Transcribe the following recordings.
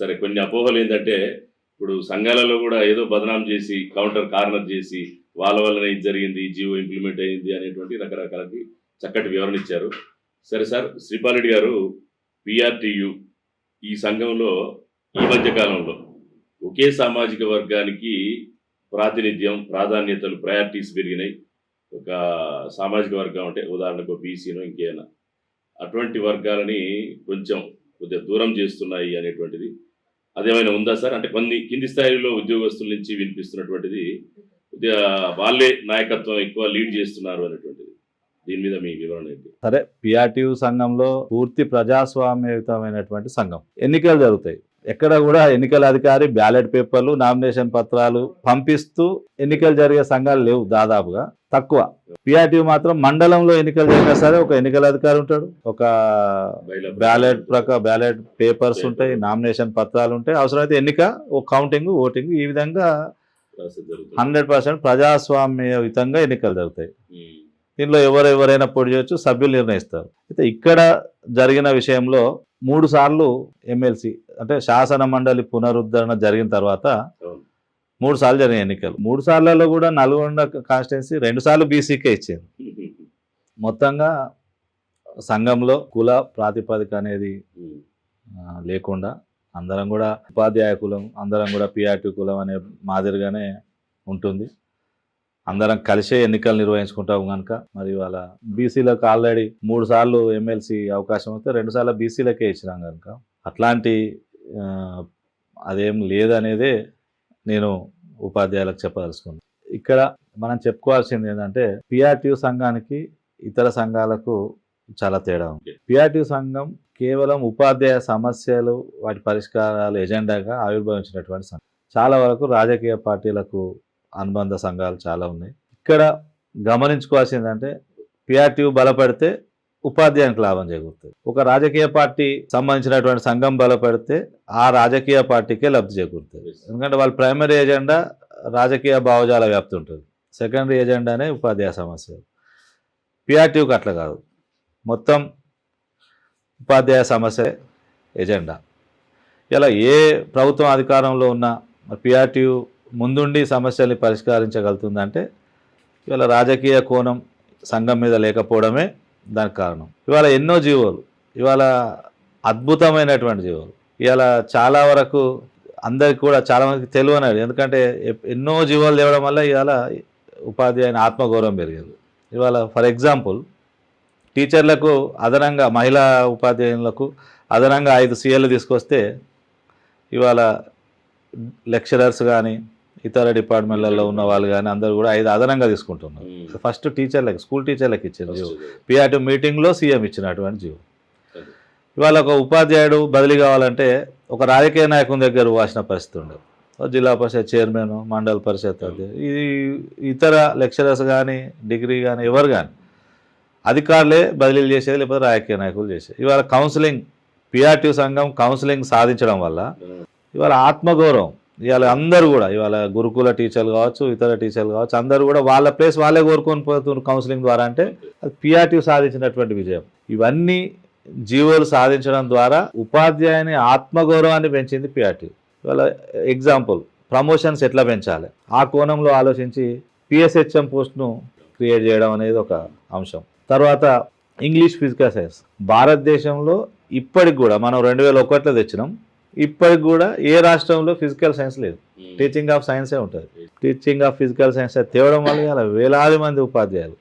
సరే కొన్ని అపోహలు ఏంటంటే ఇప్పుడు సంఘాలలో కూడా ఏదో బదనాం చేసి కౌంటర్ కార్నర్ చేసి వాళ్ళ వల్లనే ఇది జరిగింది జీవో ఇంప్లిమెంట్ అయింది అనేటువంటి రకరకాలకి చక్కటి వివరణ ఇచ్చారు. సరే సార్ శ్రీపాలరెడ్డి గారు పిఆర్టీయు ఈ సంఘంలో ఈ మధ్య కాలంలో ఒకే సామాజిక వర్గానికి ప్రాతినిధ్యం ప్రాధాన్యతలు ప్రయారిటీస్ పెరిగినాయి. ఒక సామాజిక వర్గం అంటే ఉదాహరణకు బీసీనో ఇంకేనా అటువంటి వర్గాలని కొంచెం కొద్దిగా దూరం చేస్తున్నాయి అనేటువంటిది. అదేమైనా ఉందా సార్? అంటే కొన్ని కింది స్థాయిలో ఉద్యోగస్తుల నుంచి వినిపిస్తున్నటువంటిది వాళ్ళే నాయకత్వం ఎక్కువ లీడ్ చేస్తున్నారు అనేటువంటిది. దీని మీద మీ వివరణ ఏంటి? సరే పిఆర్టీయు సంఘంలో పూర్తి ప్రజాస్వామ్యయుతమైనటువంటి సంఘం. ఎన్నికలు జరుగుతాయి. ఎక్కడ కూడా ఎన్నికల అధికారి బ్యాలెట్ పేపర్లు నామినేషన్ పత్రాలు పంపిస్తూ ఎన్నికలు జరిగే సంఘాలు లేవు దాదాపుగా తక్కువ. పిఆర్టీ మాత్రం మండలంలో ఎన్నికలు జరిగినా సరే ఒక ఎన్నికల అధికారి ఉంటాడు. ఒక బ్యాలెట్ ప్రక బ్యాలెట్ పేపర్స్ ఉంటాయి నామినేషన్ పత్రాలు ఉంటాయి. అవసరమైతే ఎన్నిక ఓ కౌంటింగ్ ఓటింగ్ ఈ విధంగా హండ్రెడ్ పర్సెంట్ ప్రజాస్వామ్యయుతంగా ఎన్నికలు జరుగుతాయి. దీనిలో ఎవరెవరైనా పొడి చేయొచ్చు సభ్యులు నిర్ణయిస్తారు. అయితే ఇక్కడ జరిగిన విషయంలో మూడు సార్లు ఎమ్మెల్సీ అంటే శాసన మండలి పునరుద్ధరణ జరిగిన తర్వాత. మూడు సార్లు జరిగిన ఎన్నికలు. మూడు సార్లలో కూడా నల్గొండ కాన్స్టిట్యున్సీ రెండు సార్లు బీసీకే ఇచ్చింది. మొత్తంగా సంఘంలో కుల ప్రాతిపదిక అనేది లేకుండా అందరం కూడా ఉపాధ్యాయ కులం అందరం కూడా పిఆర్టీ కులం అనే మాదిరిగానే ఉంటుంది. అందరం కలిసే ఎన్నికలు నిర్వహించుకుంటాం కనుక మరి వాళ్ళ బీసీలకు ఆల్రెడీ మూడు సార్లు ఎమ్మెల్సీ అవకాశం వస్తే రెండు సార్లు బీసీలకే ఇచ్చినాం కనుక అట్లాంటి అదేం లేదనేదే నేను ఉపాధ్యాయులకు చెప్పదలుచుకున్నాను ఇక్కడ మనం చెప్పుకోవాల్సింది ఏంటంటే పిఆర్టీయు సంఘానికి ఇతర సంఘాలకు చాలా తేడా ఉంది. పిఆర్టీయు సంఘం కేవలం ఉపాధ్యాయ సమస్యలు వాటి పరిష్కారాలు ఎజెండాగా ఆవిర్భవించినటువంటి సంఘం. చాలా వరకు రాజకీయ పార్టీలకు అనుబంధ సంఘాలు చాలా ఉన్నాయి. ఇక్కడ గమనించుకోవాల్సింది అంటే పిఆర్టీయు బలపడితే ఉపాధ్యాయునికి లాభం చేకూరుతుంది ఒక రాజకీయ పార్టీ సంబంధించినటువంటి సంఘం బలపడితే ఆ రాజకీయ పార్టీకే లబ్ధి చేకూరుతుంది. ఎందుకంటే వాళ్ళ ప్రైమరీ ఎజెండా రాజకీయ భావజాల వ్యాప్తి ఉంటుంది. సెకండరీ ఎజెండానే ఉపాధ్యాయ సమస్య. పిఆర్టీయూకి అట్లా కాదు. మొత్తం ఉపాధ్యాయ సమస్య ఎజెండా. ఇలా ఏ ప్రభుత్వం అధికారంలో ఉన్న పిఆర్టీయు ముందుండి సమస్యల్ని పరిష్కరించగలుగుతుందంటే ఇవాళ రాజకీయ కోణం సంఘం మీద లేకపోవడమే దానికి కారణం. ఇవాళ ఎన్నో జీవోలు. ఇవాళ అద్భుతమైనటువంటి జీవోలు. ఇవాళ చాలా వరకు అందరికి కూడా చాలామందికి మందికి ఎందుకంటే ఎన్నో జీవోలు తేవడం వల్ల ఇవాళ ఉపాధ్యాయుని ఆత్మగౌరవం పెరిగేది. ఇవాళ ఫర్ ఎగ్జాంపుల్ టీచర్లకు అదనంగా మహిళా ఉపాధ్యాయులకు అదనంగా ఐదు సీఎలు తీసుకొస్తే ఇవాళ లెక్చరర్స్ కానీ ఇతర డిపార్ట్మెంట్లలో ఉన్న వాళ్ళు కానీ అందరూ కూడా ఐదు అదనంగా తీసుకుంటున్నారు. ఫస్ట్ టీచర్లకి స్కూల్ టీచర్లకి ఇచ్చారు జీవో. పిఆర్టీ మీటింగ్లో సీఎం ఇచ్చినటువంటి జీవో అది. ఇవాళ ఒక ఉపాధ్యాయుడు బదిలీ కావాలంటే ఒక రాజకీయ నాయకుని దగ్గర వాసిన పరిస్థితి ఉండదు జిల్లా పరిషత్ చైర్మన్ మండల పరిషత్ అధ్యక్షుడు. ఇది ఇతర లెక్చరర్స్ కానీ డిగ్రీ కానీ ఎవరు కానీ అధికారులే బదిలీలు చేసేది లేకపోతే రాజకీయ నాయకులు చేసేది ఇవాళ కౌన్సిలింగ్ పిఆర్టీ సంఘం కౌన్సిలింగ్ సాధించడం వల్ల ఇవాళ ఆత్మగౌరవం ఇవాళ అందరూ కూడా ఇవాళ గురుకుల టీచర్లు కావచ్చు ఇతర టీచర్లు కావచ్చు అందరూ కూడా వాళ్ళ ప్లేస్ వాళ్ళే కోరుకొని పోతున్నారు కౌన్సిలింగ్ ద్వారా అంటే అది పిఆర్టీ సాధించినటువంటి విజయం. ఇవన్నీ జీవోలు సాధించడం ద్వారా ఉపాధ్యాయుని ఆత్మగౌరవాన్ని పెంచింది పిఆర్టీ ఇవాళ ఎగ్జాంపుల్ ప్రమోషన్స్ ఎట్లా పెంచాలి? ఆ కోణంలో ఆలోచించి పిఎస్హెచ్ఎం పోస్ట్ను క్రియేట్ చేయడం అనేది ఒక అంశం. తర్వాత ఇంగ్లీష్ ఫిజికల్ సైన్స్. భారతదేశంలో ఇప్పటికి కూడా మనం రెండు వేల ఒకటిలో తెచ్చినాం. ఇప్పటికి కూడా ఏ రాష్ట్రంలో ఫిజికల్ సైన్స్ లేదు. టీచింగ్ ఆఫ్ సైన్సే ఉంటుంది టీచింగ్ ఆఫ్ ఫిజికల్ సైన్స్ తేవడం వల్ల ఇవాళ వేలాది మంది ఉపాధ్యాయులు.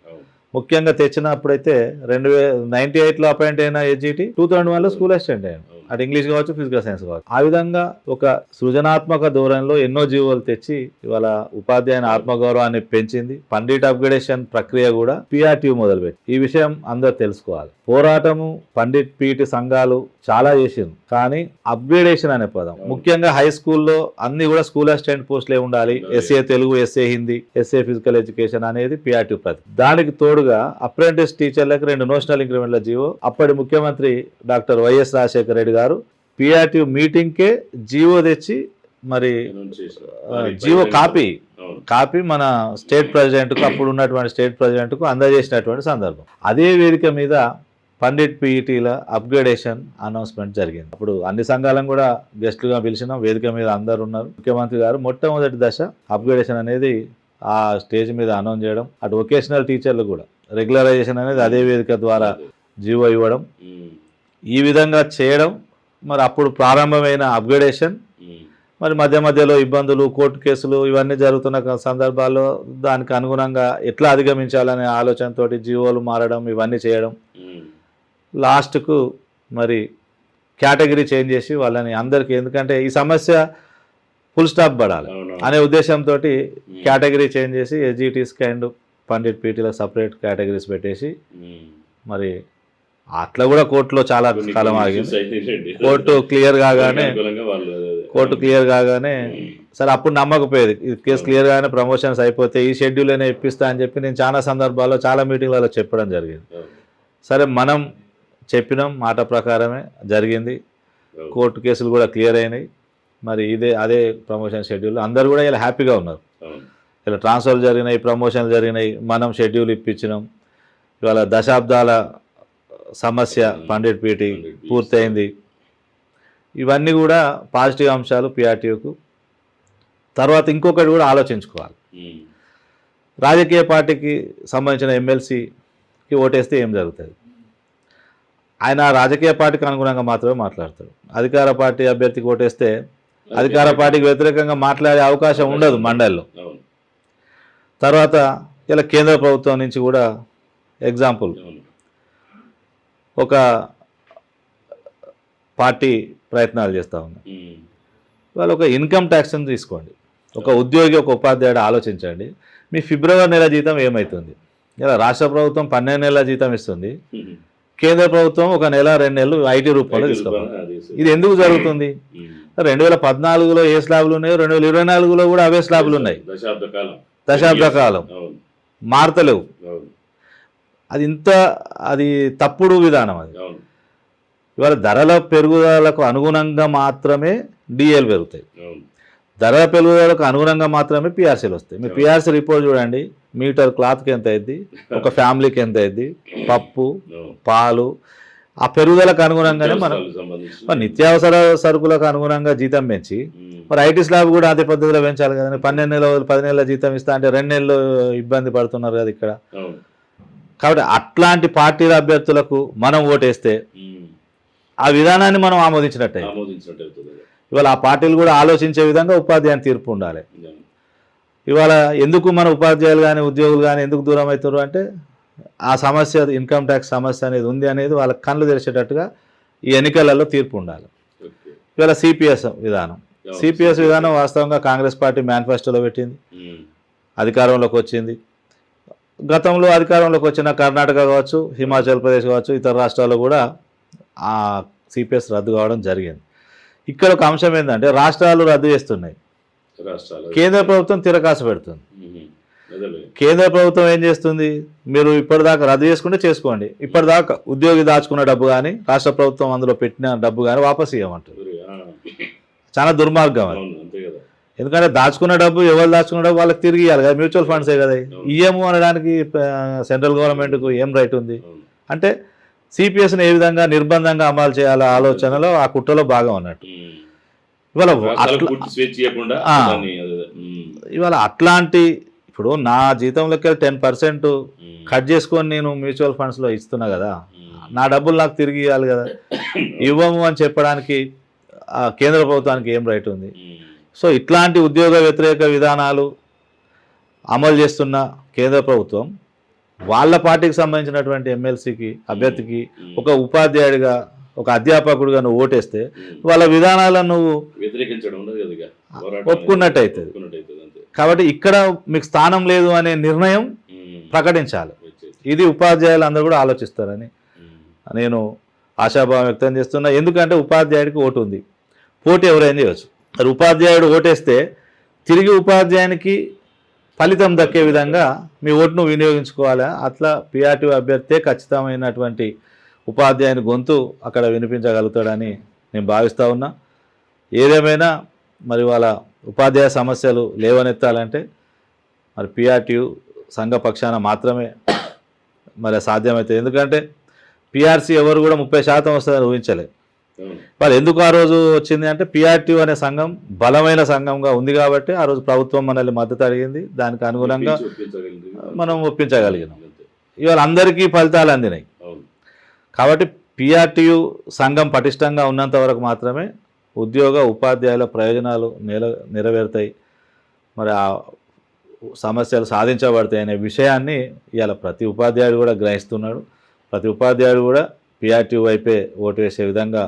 ముఖ్యంగా తెచ్చినప్పుడైతే రెండు వే నైన్టీ ఎయిట్లో అపాయింట్ అయిన ఏజీటీ టూ థౌసండ్ వన్లో స్కూల్ అసిస్టెంట్ అయ్యాను. అటు ఇంగ్లీష్ కావచ్చు ఫిజికల్ సైన్స్ కావచ్చు. ఆ విధంగా ఒక సృజనాత్మక ధోరణిలో ఎన్నో జీవోలు తెచ్చి ఇవాళ ఉపాధ్యాయుని ఆత్మగౌరవాన్ని పెంచింది. పండిట్ అప్గ్రేడేషన్ ప్రక్రియ కూడా పిఆర్టీ మొదలుపెట్టి. ఈ విషయం అందరు తెలుసుకోవాలి. పోరాటము పండిట్ పీటి సంఘాలు చాలా చేసింది కానీ అప్గ్రేడేషన్ అనే పదం. ముఖ్యంగా హై స్కూల్లో అన్ని కూడా స్కూల్ అసిస్టెంట్ పోస్టులే ఉండాలి. SA Telugu SA Hindi SA physical education అనేది పిఆర్టీ ప్రతి. దానికి తోడుగా అప్రెంటిస్ టీచర్లకు రెండు నోషనల్ ఇంక్రిమెంట్ల జీవో. అప్పటి ముఖ్యమంత్రి డాక్టర్ వైఎస్ రాజశేఖర రెడ్డి గారు పిఆర్టీ మీటింగ్కే జీవో తెచ్చి మరి జీవో కాపీ. కాపీ మన స్టేట్ ప్రెసిడెంట్కు అప్పుడు ఉన్నటువంటి స్టేట్ ప్రెసిడెంట్కు అందజేసినటువంటి సందర్భం. అదే వేదిక మీద పండిట్ పీఈటీల అప్గ్రేడేషన్ అనౌన్స్మెంట్ జరిగింది. అప్పుడు అన్ని సంఘాలను కూడా గెస్టులుగా పిలిచినాం. వేదిక మీద అందరు ఉన్నారు. ముఖ్యమంత్రి గారు మొట్టమొదటి దశ అప్గ్రేడేషన్ అనేది ఆ స్టేజ్ మీద అనౌన్స్ చేయడం. అటు వొకేషనల్ టీచర్లు కూడా రెగ్యులరైజేషన్ అనేది అదే వేదిక ద్వారా జీవో ఇవ్వడం. ఈ విధంగా చేయడం మరి అప్పుడు ప్రారంభమైన అప్గ్రేడేషన్. మరి మధ్య మధ్యలో ఇబ్బందులు కోర్టు కేసులు ఇవన్నీ జరుగుతున్న సందర్భాల్లో దానికి అనుగుణంగా ఎట్లా అధిగమించాలనే ఆలోచనతోటి జీవోలు మారడం ఇవన్నీ చేయడం. లాస్ట్కు మరి కేటగిరీ చేంజ్ చేసి వాళ్ళని అందరికీ ఎందుకంటే ఈ సమస్య ఫుల్ స్టాప్ పడాలి అనే ఉద్దేశంతో కేటగిరీ చేంజ్ చేసి ఎస్జిటీస్కి అండ్ పండిట్ పీటీలకు సపరేట్ కేటగిరీస్ పెట్టేసి. మరి అట్లా కూడా కోర్టులో చాలా కాలం ఆగింది. కోర్టు క్లియర్ కాగానే. కోర్టు క్లియర్ కాగానే సరే అప్పుడు నమ్మకపోయేది. ఈ కేసు క్లియర్ గానే ప్రమోషన్స్ అయిపోతే ఈ షెడ్యూల్ అయినా ఇప్పిస్తా అని చెప్పి నేను చాలా సందర్భాల్లో చాలా మీటింగ్లలో చెప్పడం జరిగింది. అవును, సరే మనం చెప్పినాం మాట ప్రకారమే జరిగింది. కోర్టు కేసులు కూడా క్లియర్ అయినాయి. మరి ఇదే అదే ప్రమోషన్ షెడ్యూల్. అందరు కూడా ఇలా హ్యాపీగా ఉన్నారు. ఇలా ట్రాన్స్ఫర్ జరిగినాయి ప్రమోషన్లు జరిగినాయి. మనం షెడ్యూల్ ఇప్పించినాం. ఇవాళ దశాబ్దాల సమస్య పండిట్ పీటీ పండిట్ పీటీ. పూర్తయింది. ఇవన్నీ కూడా పాజిటివ్ అంశాలు పిఆర్టీయూకు తర్వాత ఇంకొకటి కూడా ఆలోచించుకోవాలి. రాజకీయ పార్టీకి సంబంధించిన ఎమ్మెల్సీకి ఓటేస్తే ఏం జరుగుతుంది? ఆయన రాజకీయ పార్టీకి అనుగుణంగా మాత్రమే మాట్లాడతాడు. అధికార పార్టీ అభ్యర్థికి ఓటేస్తే అధికార పార్టీకి వ్యతిరేకంగా మాట్లాడే అవకాశం ఉండదు మండలిలో. తర్వాత ఇలా కేంద్ర ప్రభుత్వం నుంచి కూడా ఎగ్జాంపుల్ ఒక పార్టీ ప్రయత్నాలు చేస్తూ ఉంది వాళ్ళు ఒక ఇన్కమ్ ట్యాక్స్ని తీసుకోండి. ఒక ఉద్యోగి ఒక ఉపాధ్యాయుడు ఆలోచించండి. మీ ఫిబ్రవరి నెల జీతం ఏమవుతుంది ఇలా రాష్ట్ర ప్రభుత్వం పన్నెండు నెలల జీతం ఇస్తుంది. కేంద్ర ప్రభుత్వం ఒక నెల రెండు నెలలు ఐటీ రూపంలో తీసుకోవాలి. ఇది ఎందుకు జరుగుతుంది. రెండు వేల పద్నాలుగులో ఏ స్లాబ్లు ఉన్నాయో రెండు వేల ఇరవై నాలుగులో కూడా అవే స్లాబ్లు ఉన్నాయి. దశాబ్ద కాలం. దశాబ్ద కాలం. అవును. మారతలేవు. అది ఇంత అది తప్పుడు విధానం అది. ఇవాళ ధరల పెరుగుదలకు అనుగుణంగా మాత్రమే డిఎల్ పెరుగుతాయి. ధరల పెరుగుదలకు అనుగుణంగా మాత్రమే పిఆర్సీలు వస్తాయి. మీరు పిఆర్సీ రిపోర్ట్ చూడండి. మీటర్ క్లాత్కి ఎంత అయింది? ఒక ఫ్యామిలీకి ఎంత అయింది? పప్పు పాలు ఆ పెరుగుదలకు అనుగుణంగానే మనం మరి నిత్యావసర సరుకులకు అనుగుణంగా జీతం పెంచి మరి ఐటీ స్లాబ్ కూడా అదే పద్ధతిలో పెంచాలి కదండి. పన్నెండు నెలలు పది నెలల జీతం ఇస్తా అంటే రెండు నెలలు ఇబ్బంది పడుతున్నారు కదా ఇక్కడ. కాబట్టి అట్లాంటి పార్టీల అభ్యర్థులకు మనం ఓటేస్తే ఆ విధానాన్ని మనం ఆమోదించినట్టే. ఇవాళ ఆ పార్టీలు కూడా ఆలోచించే విధంగా ఉపాధ్యాయుని తీర్పు ఉండాలి. ఇవాళ ఎందుకు మన ఉపాధ్యాయులు కానీ ఉద్యోగులు కానీ ఎందుకు దూరం అవుతారు అంటే ఆ సమస్య ఇన్కమ్ ట్యాక్స్ సమస్య అనేది ఉంది అనేది వాళ్ళ కళ్ళు తెరిచేటట్టుగా ఈ ఎన్నికలలో తీర్పు ఉండాలి. ఇవాళ సిపిఎస్ విధానం. సిపిఎస్ విధానం వాస్తవంగా కాంగ్రెస్ పార్టీ మేనిఫెస్టోలో పెట్టింది అధికారంలోకి వచ్చింది గతంలో అధికారంలోకి వచ్చిన కర్ణాటక కావచ్చు హిమాచల్ ప్రదేశ్ కావచ్చు ఇతర రాష్ట్రాల్లో కూడా ఆ సిపిఎస్ రద్దు కావడం జరిగింది. ఇక్కడ ఒక అంశం ఏంటంటే రాష్ట్రాలు రద్దు చేస్తున్నాయి. కేంద్ర ప్రభుత్వం తిరకాసు పెడుతుంది. కేంద్ర ప్రభుత్వం ఏం చేస్తుంది? మీరు ఇప్పటిదాకా రద్దు చేసుకుంటే చేసుకోండి. ఇప్పటిదాకా ఉద్యోగి దాచుకున్న డబ్బు కానీ రాష్ట్ర ప్రభుత్వం అందులో పెట్టిన డబ్బు కానీ వాపస్ ఇవ్వమంటుంది చాలా దుర్మార్గం అది. ఎందుకంటే దాచుకున్న డబ్బు ఎవరు దాచుకున్న డబ్బు వాళ్ళకి తిరిగి ఇవ్వాలి కదా మ్యూచువల్ ఫండ్సే కదా. ఇయ్యము అనడానికి సెంట్రల్ గవర్నమెంట్కు ఏం రైట్ ఉంది? అంటే సిపిఎస్ని ఏ విధంగా నిర్బంధంగా అమలు చేయాల ఆలోచనలో ఆ కుట్రలో భాగం అన్నట్టు. ఇవాళ ఇవాళ అట్లాంటి ఇప్పుడు నా జీతంలోకి టెన్ పర్సెంట్ కట్ చేసుకొని నేను మ్యూచువల్ ఫండ్స్లో ఇస్తున్నా కదా నా డబ్బులు నాకు తిరిగి ఇవ్వాలి కదా. ఇవ్వము అని చెప్పడానికి కేంద్ర ప్రభుత్వానికి ఏం రైట్ ఉంది? సో ఇట్లాంటి ఉద్యోగ వ్యతిరేక విధానాలు అమలు చేస్తున్న కేంద్ర ప్రభుత్వం వాళ్ళ పార్టీకి సంబంధించినటువంటి ఎమ్మెల్సీకి అభ్యర్థికి ఒక ఉపాధ్యాయుడిగా ఒక అధ్యాపకుడిగా నువ్వు ఓటేస్తే. వాళ్ళ విధానాలను నువ్వు వ్యతిరేకించడం ఉండదు కదా ఇక. పోరాటం ఒప్పుకున్నట్టు అనేది అవుతుంది. ఒప్పుకున్నట్టు అవుతుంది అంతే కాబట్టి ఇక్కడ మీకు స్థానం లేదు అనే నిర్ణయం ప్రకటించాలి. ఇది ఉపాధ్యాయులు అందరూ కూడా ఆలోచిస్తారని నేను ఆశాభావం వ్యక్తం చేస్తున్నా ఎందుకంటే ఉపాధ్యాయుడికి ఓటు ఉంది పోటీ ఎవరైనా చేయవచ్చు మరి ఉపాధ్యాయుడు ఓటేస్తే తిరిగి ఉపాధ్యాయునికి ఫలితం దక్కే విధంగా మీ ఓటును వినియోగించుకోవాలి? అట్లా పిఆర్టీ అభ్యర్థే ఖచ్చితమైనటువంటి ఉపాధ్యాయుని గొంతు అక్కడ వినిపించగలుగుతాడని నేను భావిస్తూ ఉన్నా. ఏదేమైనా మరి వాళ్ళ ఉపాధ్యాయ సమస్యలు లేవనెత్తాలంటే మరి పిఆర్టీయు సంఘ పక్షాన మాత్రమే మరి సాధ్యమవుతుంది ఎందుకంటే పిఆర్సీ ఎవరు కూడా ముప్పై శాతం వస్తుందని ఊహించలేదు వాళ్ళు ఎందుకు ఆ రోజు వచ్చింది అంటే పిఆర్టీ అనే సంఘం బలమైన సంఘంగా ఉంది కాబట్టి ఆ రోజు ప్రభుత్వం మనల్ని మద్దతు అడిగింది. దానికి అనుగుణంగా. మనం ఒప్పించగలిగినాం. ఇవాళ అందరికీ ఫలితాలు అందినాయి. కాబట్టి పిఆర్టీయు సంఘం పటిష్టంగా ఉన్నంత వరకు మాత్రమే ఉద్యోగ ఉపాధ్యాయుల ప్రయోజనాలు నెల నెరవేరుతాయి. మరి ఆ సమస్యలు సాధించబడతాయి అనే విషయాన్ని ఇవాళ ప్రతి ఉపాధ్యాయుడు కూడా గ్రహిస్తున్నాడు. ప్రతి ఉపాధ్యాయుడు కూడా పిఆర్టీ వైపే ఓటు వేసే విధంగా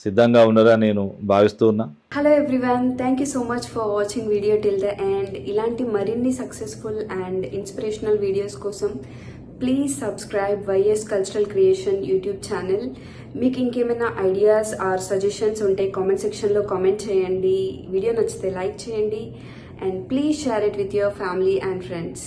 సిద్ధంగా ఉన్నారా నేను భావిస్తూ ఉన్నా. Hello everyone thank you so much for watching video till the end ఇలాంటి మరిన్ని సక్సెస్ఫుల్ అండ్ ఇన్స్పిరేషనల్ వీడియోస్ కోసం please subscribe YS cultural creation YouTube channel మీకు ఇంకేమైనా ఐడియాస్ ఆర్ సజెషన్స్ ఉంటే కామెంట్ సెక్షన్లో కామెంట్ చేయండి. వీడియో నచ్చితే లైక్ చేయండి. And please share it with your family and friends